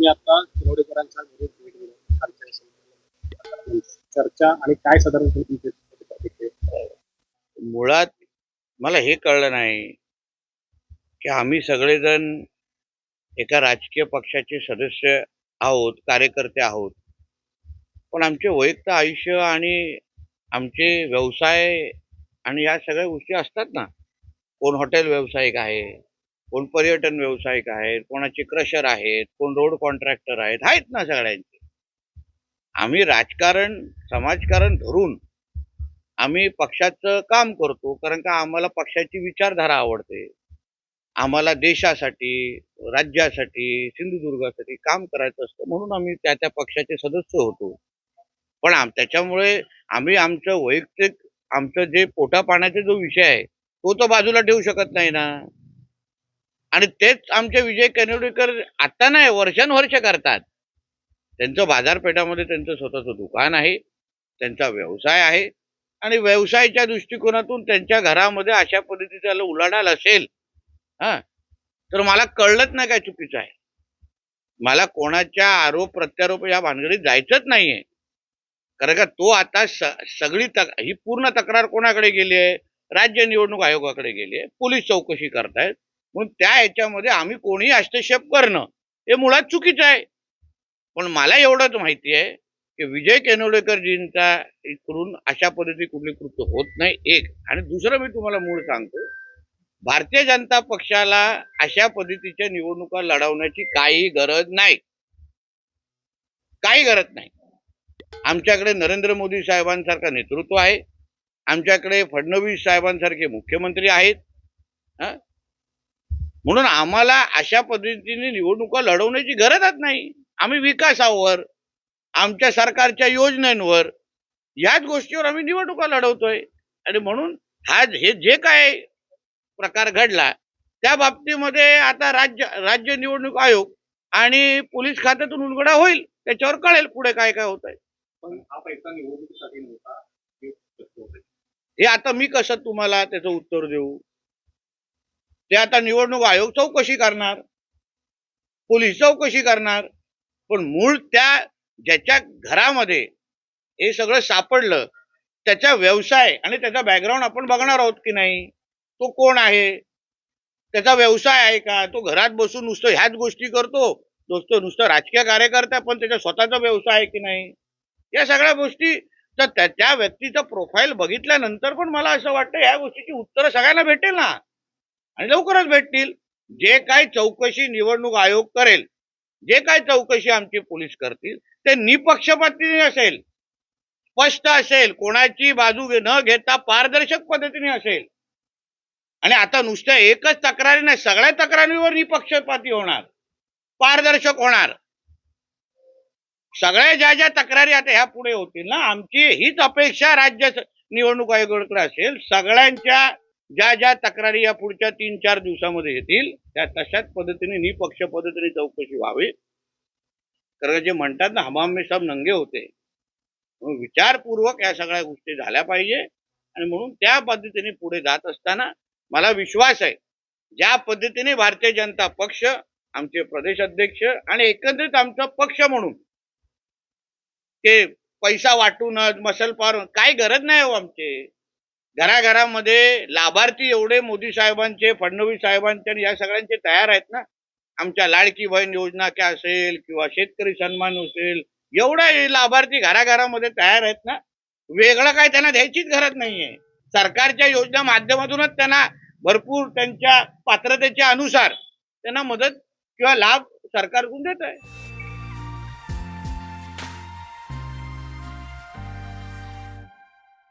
मी आता शिरोडेकरांच्या घरी भेट दिली. कालच्या चर्चा आणि काय साधारणपणे मुळात मला हे कळलं नाही की आम्ही सगळेजण एका राजकीय पक्षाचे सदस्य आहोत कार्यकर्ते आहोत. पण आमचे वैयक्तिक आयुष्य आणि आमचे व्यवसाय आणि या सगळ्या गोष्टी असतात ना. कोण हॉटेल व्यावसायिक आहे कोण पर्यटन व्यावसायिक आहेत कोणाचे क्रशर आहेत कोण रोड कॉन्ट्रॅक्टर आहेत आहेत ना सगळ्यांचे. आम्ही राजकारण समाजकारण धरून आम्ही पक्षाचं काम करतो कारण का आम्हाला पक्षाची विचारधारा आवडते. आम्हाला देशासाठी राज्यासाठी सिंधुदुर्गासाठी काम करायचं असतं म्हणून आम्ही त्या त्या पक्षाचे सदस्य होतो. पण आम त्याच्यामुळे आम्ही आमचं वैयक्तिक आमचं जे पोटापाण्याचा जो विषय आहे तो तर बाजूला ठेवू शकत नाही ना. आणि तेच आमचे विजय कनेवडेकर आता नाही वर्षानुवर्ष करतात. त्यांचं बाजारपेठामध्ये त्यांचं स्वतःचं दुकान आहे त्यांचा व्यवसाय आहे आणि व्यवसायाच्या दृष्टिकोनातून त्यांच्या घरामध्ये अशा पद्धतीचा उलाढाल असेल हा तर मला कळलंच नाही काय चुकीचं आहे. मला कोणाच्या आरोप प्रत्यारोप या भानगडीत जायचंच नाहीये. कारण का तो आता स- सगळी तक ही पूर्ण तक्रार कोणाकडे गेली आहे? राज्य निवडणूक आयोगाकडे गेली आहे. पोलीस चौकशी करतायत. म्हणून त्या ह्याच्यामध्ये आम्ही कोणी हस्तक्षेप करणं हे मुळात चुकीचं आहे. पण मला एवढंच माहिती आहे की विजय केनोलेकरजींचा इकडून अशा पद्धती कुठली कृत्य होत नाही एक. आणि दुसरं मी तुम्हाला मूळ सांगतो भारतीय जनता पक्षाला अशा पद्धतीच्या निवडणुका लढवण्याची काही गरज नाही. काही गरज नाही. आमच्याकडे नरेंद्र मोदी साहेबांसारखं नेतृत्व आहे. आमच्याकडे फडणवीस साहेबांसारखे मुख्यमंत्री आहेत. हा? म्हणून आम्हाला अशा पद्धतीने निवडणुका लढवण्याची गरजच नाही. आम्ही विकासावर आमच्या सरकारच्या योजनांवर याच गोष्टीवर आम्ही निवडणुका लढवतोय. आणि म्हणून हा हे जे काय प्रकार घडला त्या बाबतीमध्ये आता राज्य राज्य निवडणूक आयोग आणि पोलीस खात्यातून उलगडा होईल त्याच्यावर कळेल पुढे काय काय होत आहे. हे आता मी कसं तुम्हाला त्याचं उत्तर देऊ? ते आता निवडणूक आयोग चौकशी करणार पोलीस चौकशी करणार पण मूळ त्या ज्याच्या घरामध्ये हे सगळं सापडलं त्याचा व्यवसाय आणि त्याचा बॅकग्राऊंड आपण बघणार आहोत की नाही तो कोण आहे त्याचा व्यवसाय आहे का तो घरात बसून नुसतं ह्याच गोष्टी करतो नुसतं नुसतं राजकीय कार्यकर्ता पण त्याचा स्वतःचा व्यवसाय आहे की नाही या सगळ्या गोष्टी तर त्या त्या व्यक्तीचं प्रोफाईल बघितल्यानंतर पण मला असं वाटतं या गोष्टीची उत्तरं सगळ्यांना भेटेल ना. आणि लवकरच भेटतील. जे काय चौकशी निवडणूक आयोग करेल जे काय चौकशी आमची पोलीस करतील ते निपक्षपातीने असेल. स्पष्ट असेल. कोणाची बाजू न घेता पारदर्शक पद्धतीने असेल. आणि आता नुसत्या एकच तक्रारी नाही सगळ्या तक्रारीवर निपक्षपाती होणार. पारदर्शक होणार. सगळ्या ज्या ज्या तक्रारी आता ह्या पुढे होतील ना आमची हीच अपेक्षा राज्य निवडणूक आयोगाकडे असेल. सगळ्यांच्या ज्या ज्या तक्रारी या पुढच्या तीन चार दिवसामध्ये येतील त्या तशाच पद्धतीने निपक्ष पद्धतीने चौकशी व्हावी. कारण जे म्हणतात ना हमाम में सब नंगे होते. म्हणून विचारपूर्वक या सगळ्या गोष्टी झाल्या पाहिजे. आणि म्हणून त्या पद्धतीने पुढे जात असताना मला विश्वास आहे ज्या पद्धतीने भारतीय जनता पक्ष आमचे प्रदेश अध्यक्ष आणि एकंदरीत आमचा पक्ष म्हणून ते पैसा वाटूनच मसल पार काय गरज नाही हो आमचे. घराघरामध्ये लाभार्थी एवढे मोदी साहेबांचे फडणवीस साहेबांचे आणि या सगळ्यांचे तयार आहेत ना? आमच्या लाडकी बहीण योजना काय असेल किंवा शेतकरी सन्मान असेल एवढा लाभार्थी घराघरामध्ये तयार आहेत ना? वेगळं काय त्यांना द्यायचीच गरज नाहीये. सरकारच्या योजना माध्यमातूनच त्यांना भरपूर त्यांच्या पात्रतेच्या अनुसार त्यांना मदत किंवा लाभ सरकारकडून देत आहे.